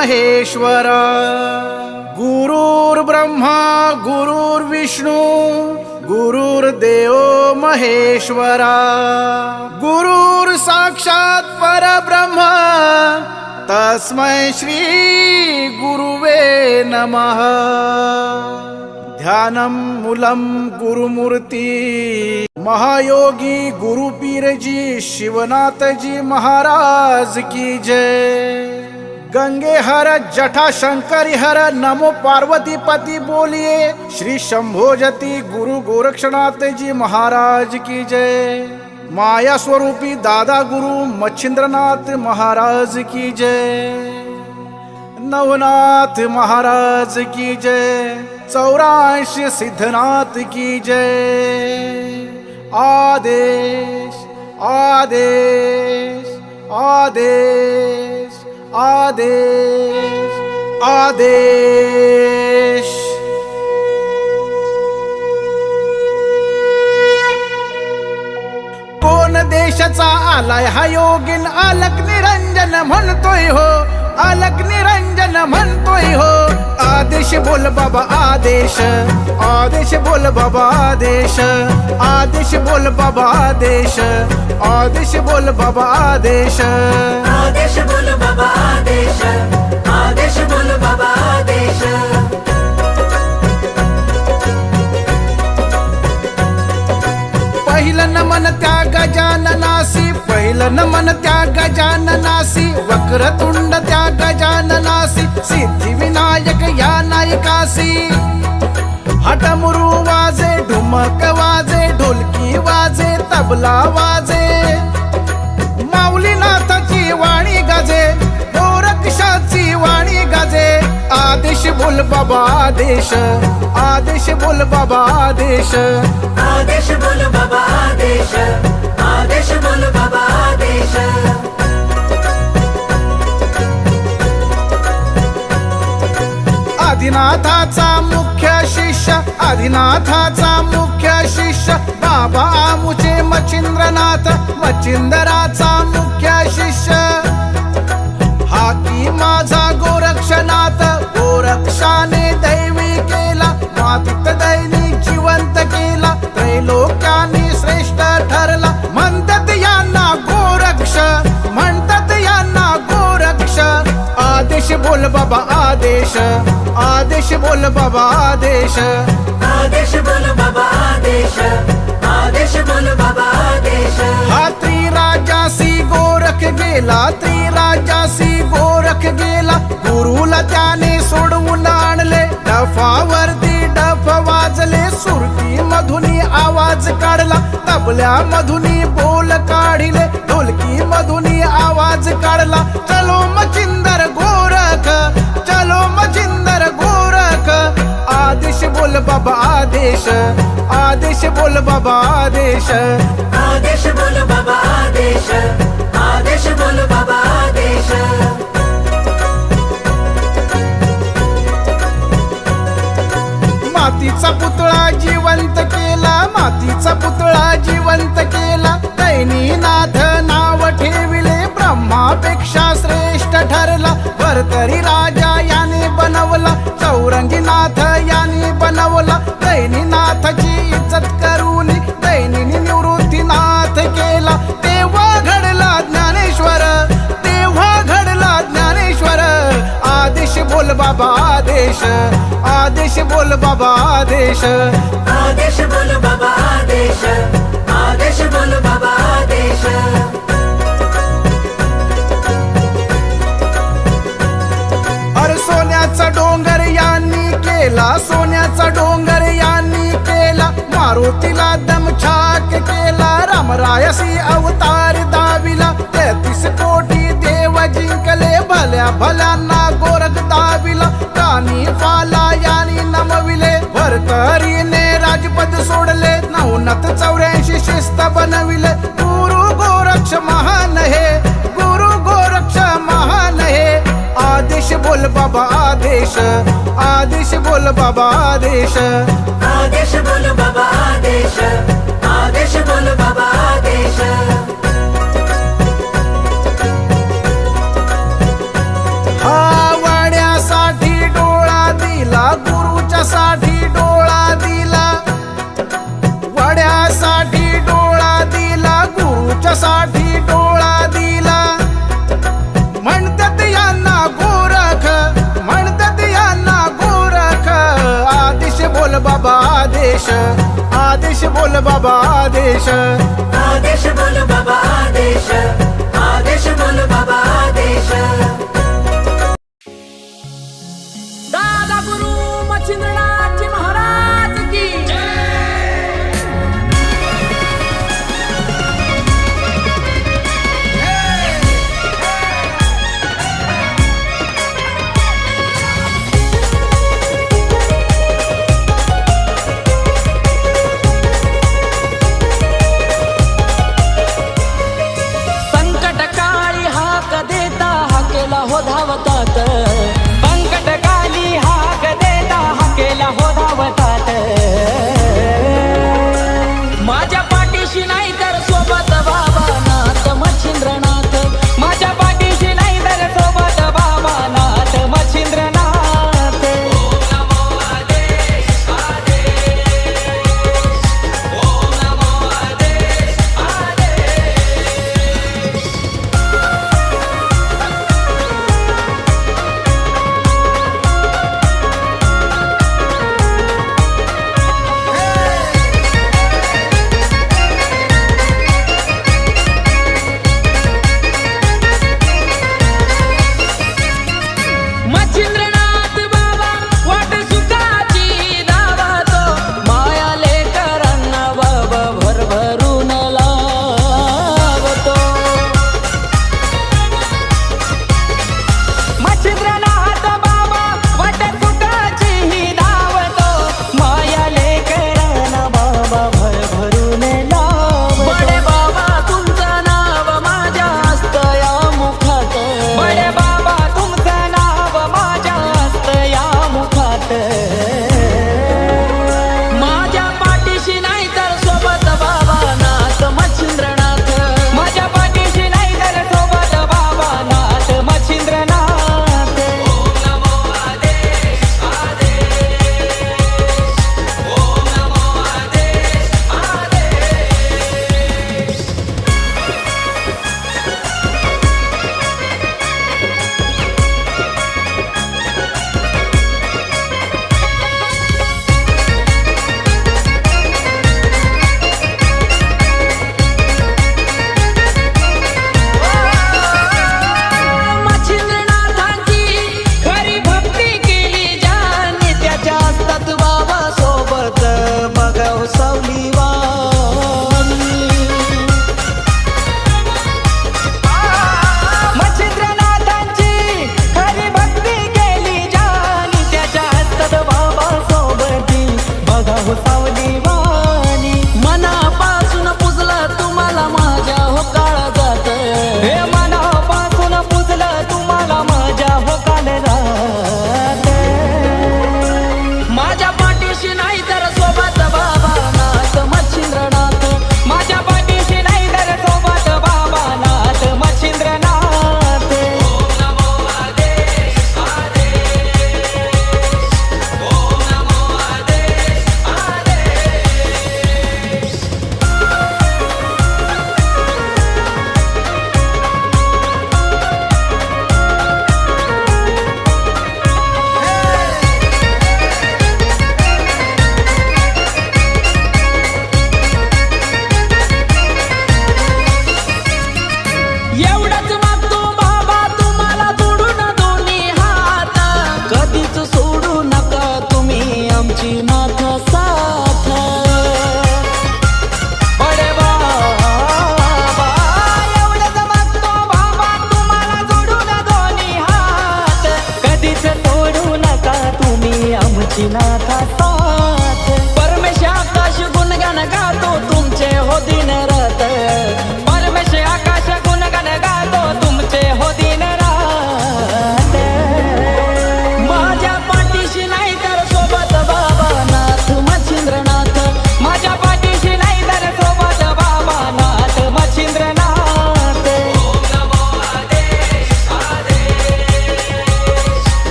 महेश्वरा। गुरुर्ब्रह्मा गुरुर्विष्णू गुरुर्देव महेश्वरा। गुरुर साक्षात परब्रह्म तस्मै श्री गुरुवे नमः। ध्यानं मूलं गुरुमूर्ती महायोगी गुरुपीरजी शिवनाथजी महाराज की जय। गंगे हर जठा शंकरी हर नमो पार्वती पति बोलिए। श्री शंभोजती गुरु गोरक्षनाथ जी महाराज की जय। माया स्वरूपी दादा गुरु मच्छिंद्रनाथ महाराज की जय। नवनाथ महाराज की जय। चौरांश सिद्धनाथ की जय। आदेश आदेश आदेश। आदेश आदेश। कोण देशाचा आलाय हा योगीन आलक निरंजन म्हणतोय हो आलक निरंजन म्हणतोय हो। आदेश बोल बाबा आदेश। आदेश बोल बाबा आदेश। आदेश बोल बाबा आदेश। आदेश बोल बाबा आदेश। आदेश बोल बाबा आदेश। आदेश बोल बाबा आदेश। पहिलं नमन त्या गजाननासी पहिलं नमन त्या गजाननासी वक्रतुंड त्या काशी हटमुरू वाजे ढुमक वाजे ढोलकी वाजे तबला वाजे. माऊलीनाथाची वाणी गाजे गोरक्षाची वाणी गाजे. आदेश बोल बाबा आदेश. आदेश बोल बाबा आदेश. आदेश बोल बाबा आदेश. hacienda. आदेश बोल बाबा आदेश. आदेश बोल बाबा आदेश. आदेश बोल बाबा आदेश. आदेश बोल बाबा आदेश. हा त्रिराजासी गोरख गेला त्रिराजासी गोरख गेला. गुरुला त्याने सोडवून आणले डफावरती डफ वाजले सुरती मधुनी आवाज काढला तबल्या मधुनी बोल काढिले ढोलकी मधुनी आवाज काढला चलो मचिंदर गोरख चलो मचिंदर गोरख आदेश बोल बाबा आदेश आदेश बोल बाबा आदेश. आदेश बोल बाबा आदेश आदेश बोल बाबा आदेश. मातीचा पुतळा जिवंत केला मातीचा पुतळा जिवंत केला. दैनीनाथ नाव ठेविले ब्रह्मापेक्षा श्रेष्ठ ठरला. भरतरी राजा याने बनवला चौरंगीनाथ याने बनवला. दैनीनाथची इज्जत करून दैनिनी निवृत्तीनाथ केला. तेव्हा घडला ज्ञानेश्वर तेव्हा घडला ज्ञानेश्वर. आदेश बोल बाबा आदेश. आदेश बोल बाबा आदेश. आदेश बोल बाबा आदेश. आदेश बोल बाबा आदेश. अरे सोन्याचा डोंगर यांनी केला सोन्याचा डोंगर यांनी केला मारुतीला दमछाक केला रामरायसी अवतार दाविला तेहतीस कोटी देव जिंकले भल्या भल्यांना गोरख दाविला कानी फाला सात चौऱ्याऐंशी शिस्त बनविल. गुरु गोरक्ष महान हे. गुरु गोरक्ष महान हे. आदेश बोल बाबा आदेश. आदेश बोल बाबा आदेश. आदेश बोल बाबा आदेश. आदेश बोल बाबा आदेश. आदेश आदेश बोल बाबा आदेश. आदेश बोल बाबा आदेश.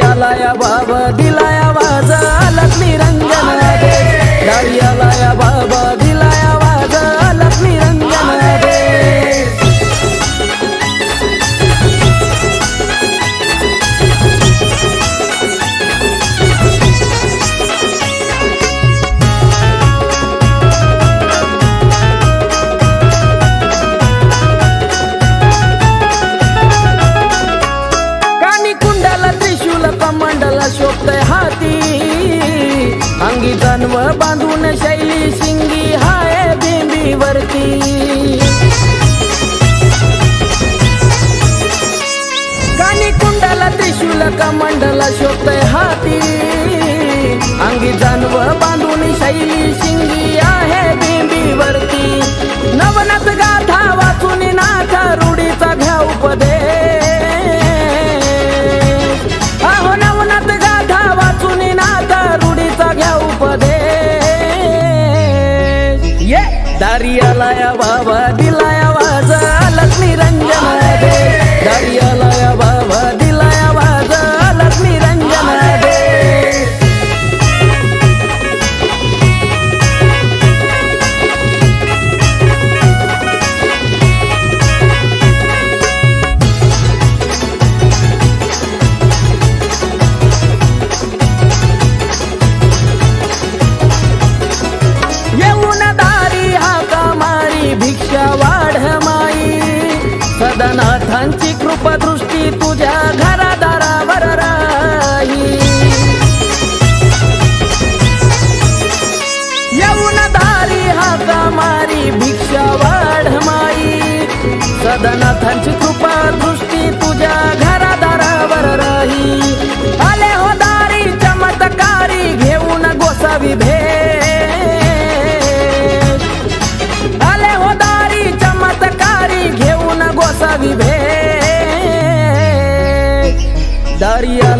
दारियाला या बाबा दिलाया वाज लक्ष्मी रंजन दे दारियाला या बाबा का मंडला शोभतय हाती? अंगी जानवर बांधून शैली शिंगी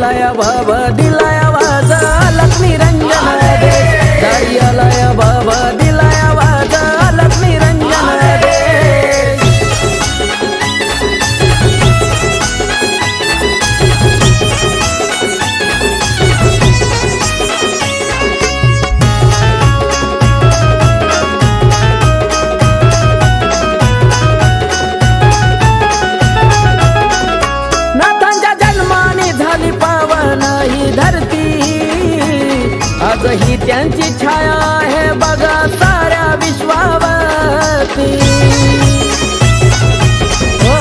दारियाला या आजही त्यांची छाया आहे बघा साऱ्या विश्वावरती. हो,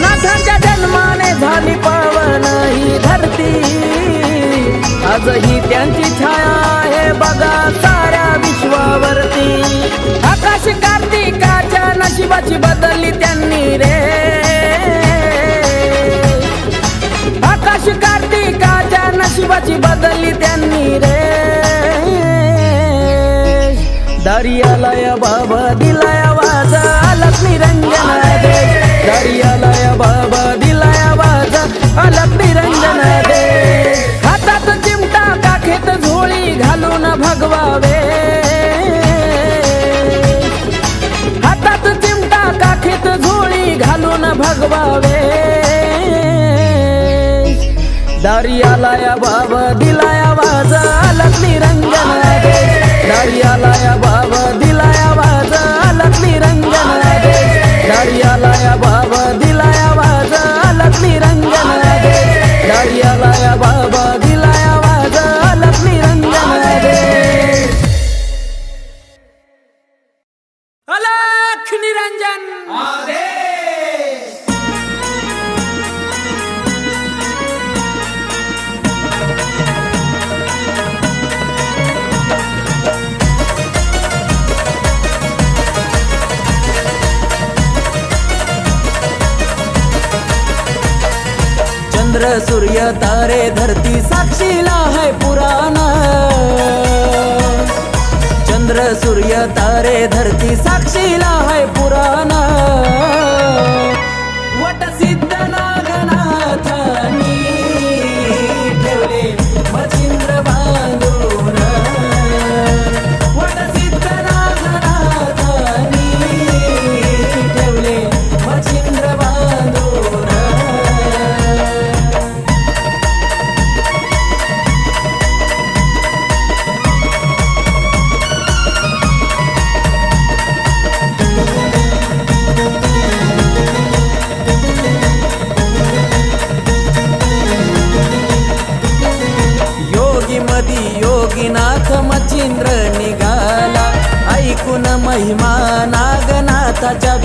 नाथांच्या जन्माने झाली पावन ही धरती. आजही त्यांची छाया आहे बघा साऱ्या विश्वावरती. आकाश कार्तिकाच्या नशिबाची बदलली त्यांनी रे कशी बदलली त्यांनी रे? दर्यालय या बाबा दिलाया वाजा लक्ष्मी रंजन दे. दर्यालय या बाबा दिलाया वाजा लक्ष्मी रंजन दे. हातात चिमटा काखेत झोळी घालून भगवावे. हातात चिमटा काखेत झोळी घालून भगवावे. दारियाला या बाबा दिलाया वाजा लक्ष्मी रंजन दे दारियाला या बाबा दिलाया वाजा लक्ष्मी रंजन दे दारियाला या बाबा तारे धरती साक्षीला है पुराना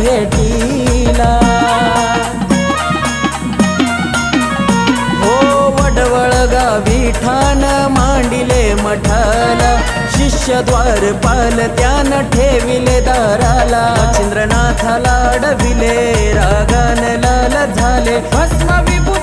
भेटीला हो वडवळ गावी ठाण मांडिले मठाला. शिष्य द्वारपाल त्यान ठेविले दाराला. चंद्रनाथाला अडविले रागान लाल झाले. भस्म विभू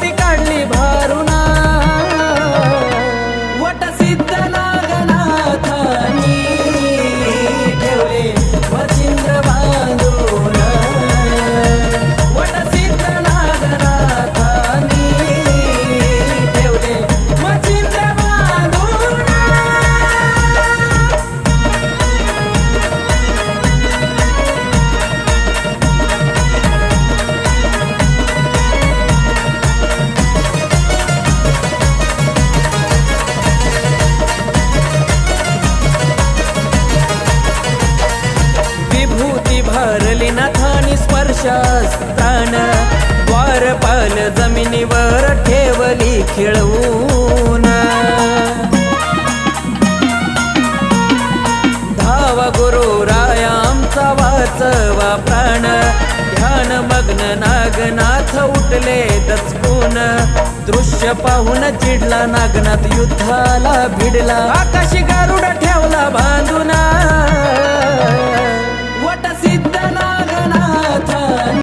प्राण द्वारपाल जमिनीवर ठेवली खेळवून. धाव गुरु रायामचा वाचवा प्राण. ध्यान मग्न नागनाथ उठले दचकून. दृश्य पाहून चिडला नागनाथ युद्धाला भिडला. आकाशी गारुड ठेवला बांधून.